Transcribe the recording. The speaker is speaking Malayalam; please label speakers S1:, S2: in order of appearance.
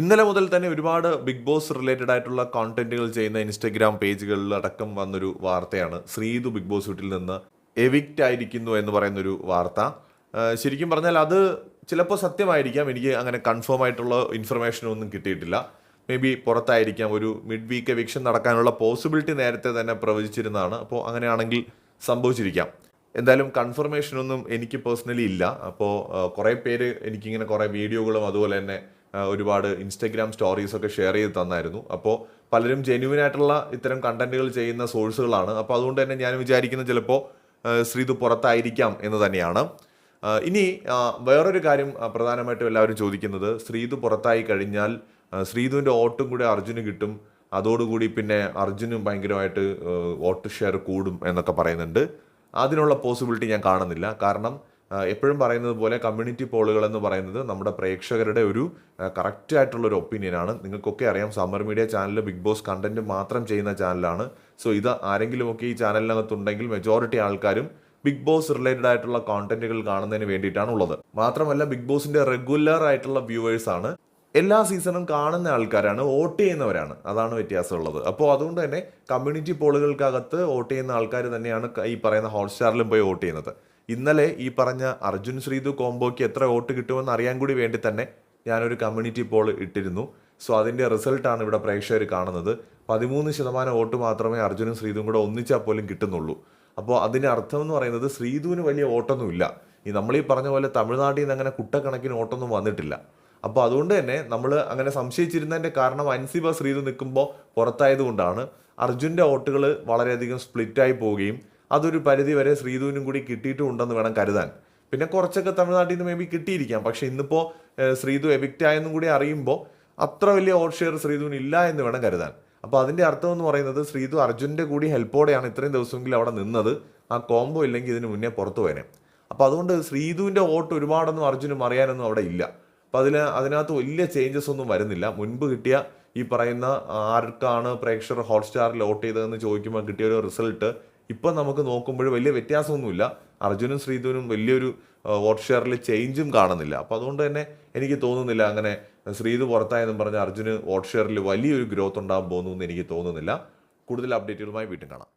S1: ഇന്നലെ മുതൽ തന്നെ ഒരുപാട് ബിഗ് ബോസ് റിലേറ്റഡ് ആയിട്ടുള്ള കോണ്ടന്റുകൾ ചെയ്യുന്ന ഇൻസ്റ്റഗ്രാം പേജുകളിൽ അടക്കം വന്നൊരു വാർത്തയാണ്. ശ്രീതു ബിഗ് ബോസ് വീട്ടിൽ നിന്ന് എവിക്റ്റ് ആയിരിക്കുന്നു എന്ന് പറയുന്നൊരു വാർത്ത. ശരിക്കും പറഞ്ഞാൽ അത് ചിലപ്പോൾ സത്യമായിരിക്കാം. എനിക്ക് അങ്ങനെ കൺഫേം ആയിട്ടുള്ള ഇൻഫർമേഷൻ ഒന്നും കിട്ടിയിട്ടില്ല. മേ ബി പുറത്തായിരിക്കാം. ഒരു മിഡ് വീക്ക് എവിക്ഷൻ നടക്കാനുള്ള പോസിബിലിറ്റി നേരത്തെ തന്നെ പ്രവചിച്ചിരുന്നതാണ്. അപ്പോൾ അങ്ങനെയാണെങ്കിൽ സംഭവിച്ചിരിക്കാം. എന്തായാലും കൺഫർമേഷനൊന്നും എനിക്ക് പേഴ്സണലി ഇല്ല. അപ്പോൾ കുറേ പേര് എനിക്കിങ്ങനെ കുറേ വീഡിയോകളും അതുപോലെ തന്നെ ഒരുപാട് ഇൻസ്റ്റഗ്രാം സ്റ്റോറീസ് ഒക്കെ ഷെയർ ചെയ്ത് തന്നായിരുന്നു. അപ്പോൾ പലരും ജെന്യൂൻ ആയിട്ടുള്ള ഇത്തരം കണ്ടന്റുകൾ ചെയ്യുന്ന സോഴ്സുകളാണ് അപ്പോൾ അതുകൊണ്ട് തന്നെ ഞാൻ വിചാരിക്കുന്ന ചിലപ്പോൾ ശ്രീതു പുറത്തായിരിക്കാം എന്ന് തന്നെയാണ്. ഇനി വേറൊരു കാര്യം പ്രധാനമായിട്ടും എല്ലാവരും ചോദിക്കുന്നത് ശ്രീതു പുറത്തായി കഴിഞ്ഞാൽ ശ്രീതുവിന്റെ ഓട്ടും കൂടി അർജുന് കിട്ടും. അതോടുകൂടി പിന്നെ അർജുനും ഭയങ്കരമായിട്ട് വോട്ട് ഷെയർ കൂടും എന്നൊക്കെ പറയുന്നുണ്ട്. അതിനുള്ള പോസിബിലിറ്റി ഞാൻ കാണുന്നില്ല. കാരണം എപ്പോഴും പറയുന്നത് പോലെ കമ്മ്യൂണിറ്റി പോളുകൾ എന്ന് പറയുന്നത് നമ്മുടെ പ്രേക്ഷകരുടെ ഒരു കറക്റ്റ് ആയിട്ടുള്ള ഒരു ഒപ്പീനിയനാണ് നിങ്ങൾക്കൊക്കെ അറിയാം summer media channel Bigg Boss content മാത്രം ചെയ്യുന്ന ചാനലാണ് സോ ഇത് ആരെങ്കിലുമൊക്കെ ഈ ചാനലിനകത്തുണ്ടെങ്കിൽ മെജോറിറ്റി ആൾക്കാരും ബിഗ് ബോസ് റിലേറ്റഡ് ആയിട്ടുള്ള കോണ്ടന്റുകൾ കാണുന്നതിന് വേണ്ടിയിട്ടാണ് ഉള്ളത്. മാത്രമല്ല ബിഗ് ബോസിന്റെ റെഗുലർ ആയിട്ടുള്ള വ്യൂവേഴ്സ് ആണ്. എല്ലാ സീസണും കാണുന്ന ആൾക്കാരാണ് വോട്ട് ചെയ്യുന്നവരാണ്. അതാണ് വ്യത്യാസമുള്ളത്. അപ്പോൾ അതുകൊണ്ട് തന്നെ കമ്മ്യൂണിറ്റി പോളുകൾക്കകത്ത് വോട്ട് ചെയ്യുന്ന ആൾക്കാർ തന്നെയാണ് ഈ പറയുന്ന ഹോട്ട്സ്റ്റാറിലും പോയി വോട്ട് ചെയ്യുന്നത്. ഇന്നലെ ഈ പറഞ്ഞ അർജുൻ ശ്രീതു കോംബോയ്ക്ക് എത്ര വോട്ട് കിട്ടുമെന്ന് അറിയാൻ കൂടി വേണ്ടി തന്നെ ഞാനൊരു കമ്മ്യൂണിറ്റി പോൾ ഇട്ടിരുന്നു. സോ അതിന്റെ റിസൾട്ടാണ് ഇവിടെ പ്രേക്ഷകർ കാണുന്നത്. പതിമൂന്ന് ശതമാനം വോട്ട് മാത്രമേ അർജുനും ശ്രീതും കൂടെ ഒന്നിച്ചാൽ പോലും കിട്ടുന്നുള്ളൂ. അപ്പോൾ അതിന്റെ അർത്ഥം എന്ന് പറയുന്നത് ശ്രീതുവിന് വലിയ വോട്ടൊന്നുമില്ല. ഈ നമ്മൾ ഈ പറഞ്ഞ പോലെ തമിഴ്നാട്ടിൽ നിന്ന് അങ്ങനെ കുട്ടക്കണക്കിന് വോട്ടൊന്നും വന്നിട്ടില്ല. അപ്പോൾ അതുകൊണ്ട് തന്നെ നമ്മൾ അങ്ങനെ സംശയിച്ചിരുന്നതിന്റെ കാരണം അൻസിബ ശ്രീതു നിൽക്കുമ്പോൾ പുറത്തായതുകൊണ്ടാണ് അർജുന്റെ വോട്ടുകൾ വളരെയധികം സ്പ്ലിറ്റായി പോവുകയും അതൊരു പരിധി വരെ ശ്രീധുവിനും കൂടി കിട്ടിയിട്ടുണ്ടെന്ന് വേണം കരുതാൻ. പിന്നെ കുറച്ചൊക്കെ തമിഴ്നാട്ടിൽ നിന്ന് മേ ബി കിട്ടിയിരിക്കാം. പക്ഷേ ഇന്നിപ്പോൾ ശ്രീധു എവിക്റ്റ് ആയെന്നും കൂടി അറിയുമ്പോൾ അത്ര വലിയ വോട്ട് ഷെയർ ശ്രീധുവിന് ഇല്ല എന്ന് വേണം കരുതാൻ. അപ്പോൾ അതിന്റെ അർത്ഥം എന്ന് പറയുന്നത് ശ്രീധു അർജുന്റെ കൂടി ഹെൽപ്പോടെയാണ് ഇത്രയും ദിവസമെങ്കിലും അവിടെ നിന്നത്. ആ കോംബോ ഇല്ലെങ്കിൽ ഇതിന് മുന്നേ പുറത്തു പോയനെ. അപ്പോൾ അതുകൊണ്ട് ശ്രീധുവിന്റെ വോട്ട് ഒരുപാടൊന്നും അർജുനും അറിയാനൊന്നും അവിടെ ഇല്ല. അപ്പോൾ അതിന് അതിനകത്ത് വലിയ ചേഞ്ചസ് ഒന്നും വരുന്നില്ല. മുൻപ് കിട്ടിയ ഈ പറയുന്ന ആർക്കാണ് പ്രേക്ഷകർ ഹോട്ട്സ്റ്റാറിൽ വോട്ട് ചെയ്തതെന്ന് ചോദിക്കുമ്പോൾ കിട്ടിയ ഒരു റിസൾട്ട് ഇപ്പം നമുക്ക് നോക്കുമ്പോൾ വലിയ വ്യത്യാസമൊന്നുമില്ല. അർജുനും ശ്രീധുവിനും വലിയൊരു വോട്ട് ഷെയറിൽ ചേഞ്ചും കാണുന്നില്ല. അപ്പോൾ അതുകൊണ്ട് തന്നെ എനിക്ക് തോന്നുന്നില്ല അങ്ങനെ ശ്രീധു പുറത്തായെന്നും പറഞ്ഞ് അർജുന് വോട്ട് ഷെയറിൽ വലിയൊരു ഗ്രോത്ത് ഉണ്ടാകാൻ പോകുന്നു എന്ന് എനിക്ക് തോന്നുന്നില്ല. കൂടുതൽ അപ്ഡേറ്റുകളുമായി വീണ്ടും കാണാം.